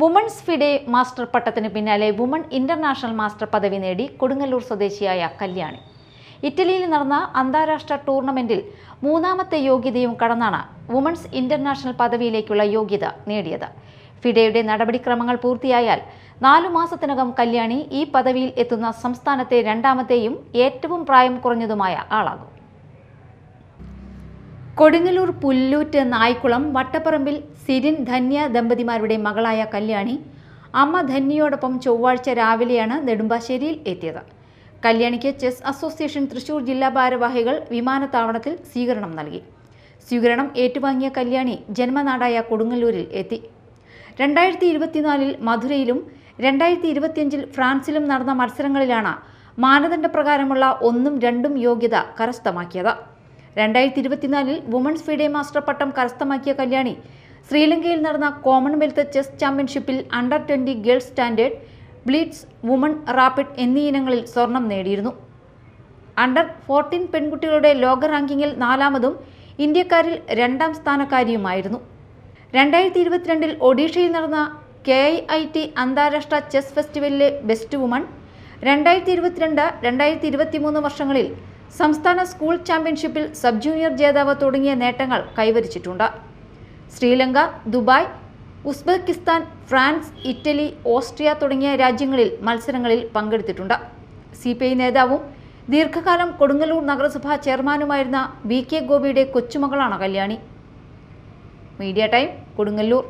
Women's fide master പട്ടത്തിന് പിന്നാലെ woman international master പദവി നേടി കൊടുങ്ങല്ലൂർ സ്വദേശിയായ കല്യാണി. ഇറ്റലിയിൽ നടന്ന അന്താരാഷ്ട്ര ടൂർണമെന്റിൽ മൂന്നാമത്തെ യോഗ്യതയും കടന്നാണ് വുമൺസ് ഇന്റർനാഷണൽ പദവിയിലേക്കുള്ള യോഗ്യത നേടിയത്. ഫിഡയുടെ നടപടിക്രമങ്ങൾ പൂർത്തിയായാൽ നാലു മാസത്തിനകം കല്യാണി ഈ പദവിയിൽ എത്തുന്ന സംസ്ഥാനത്തെ രണ്ടാമത്തെയും ഏറ്റവും പ്രായം കുറഞ്ഞതുമായ ആളാകും. കൊടുങ്ങല്ലൂർ പുല്ലൂറ്റ് നായ്ക്കുളം വട്ടപ്പറമ്പിൽ സിരിൻ ധന്യ ദമ്പതിമാരുടെ മകളായ കല്യാണി അമ്മ ധന്യയോടൊപ്പം ചൊവ്വാഴ്ച രാവിലെയാണ് നെടുമ്പാശ്ശേരിയിൽ എത്തിയത്. കല്യാണിക്ക് ചെസ് അസോസിയേഷൻ തൃശൂർ ജില്ലാ ഭാരവാഹികൾ വിമാനത്താവളത്തിൽ സ്വീകരണം നൽകി. സ്വീകരണം ഏറ്റുവാങ്ങിയ കല്യാണി ജന്മനാടായ കൊടുങ്ങല്ലൂരിൽ എത്തി. രണ്ടായിരത്തി ഇരുപത്തിനാലിൽ മധുരയിലും രണ്ടായിരത്തി ഇരുപത്തിയഞ്ചിൽ ഫ്രാൻസിലും നടന്ന മത്സരങ്ങളിലാണ് മാനദണ്ഡപ്രകാരമുള്ള ഒന്നും രണ്ടും യോഗ്യത കരസ്ഥമാക്കിയത്. രണ്ടായിരത്തി ഇരുപത്തിനാലിൽ വുമൺസ് ഫിഡെ മാസ്റ്റർ പട്ടം കരസ്ഥമാക്കിയ കല്യാണി. ശ്രീലങ്കയിൽ നടന്ന കോമൺവെൽത്ത് ചെസ് ചാമ്പ്യൻഷിപ്പിൽ under twenty girls standard blitz woman rapid എന്നീ ഇനങ്ങളിൽ സ്വർണം നേടിയിരുന്നു. അണ്ടർ ഫോർട്ടീൻ പെൺകുട്ടികളുടെ ലോക റാങ്കിങ്ങിൽ നാലാമതും ഇന്ത്യക്കാരിൽ രണ്ടാം സ്ഥാനക്കാരിയുമായിരുന്നു. രണ്ടായിരത്തി ഇരുപത്തിരണ്ടിൽ ഒഡീഷയിൽ നടന്ന കെ ഐ ഐ ടി അന്താരാഷ്ട്ര ചെസ് ഫെസ്റ്റിവലിലെ ബെസ്റ്റ് വുമൺ രണ്ടായിരത്തി ഇരുപത്തിരണ്ട് രണ്ടായിരത്തി ഇരുപത്തിമൂന്ന് വർഷങ്ങളിൽ സംസ്ഥാന സ്കൂൾ ചാമ്പ്യൻഷിപ്പിൽ സബ് ജൂനിയർ ജേതാവ് തുടങ്ങിയ നേട്ടങ്ങൾ കൈവരിച്ചിട്ടുണ്ട്. Sri Lanka Dubai Uzbekistan France Italy Austria തുടങ്ങിയ രാജ്യങ്ങളിൽ മത്സരങ്ങളിൽ പങ്കെടുത്തിട്ടുണ്ട്. സി നേതാവും ദീർഘകാലം കൊടുങ്ങല്ലൂർ നഗരസഭാ ചെയർമാനുമായിരുന്ന വി കെ ഗോപിയുടെ കൊച്ചുമകളാണ് കല്യാണി. Media time Kodungallur.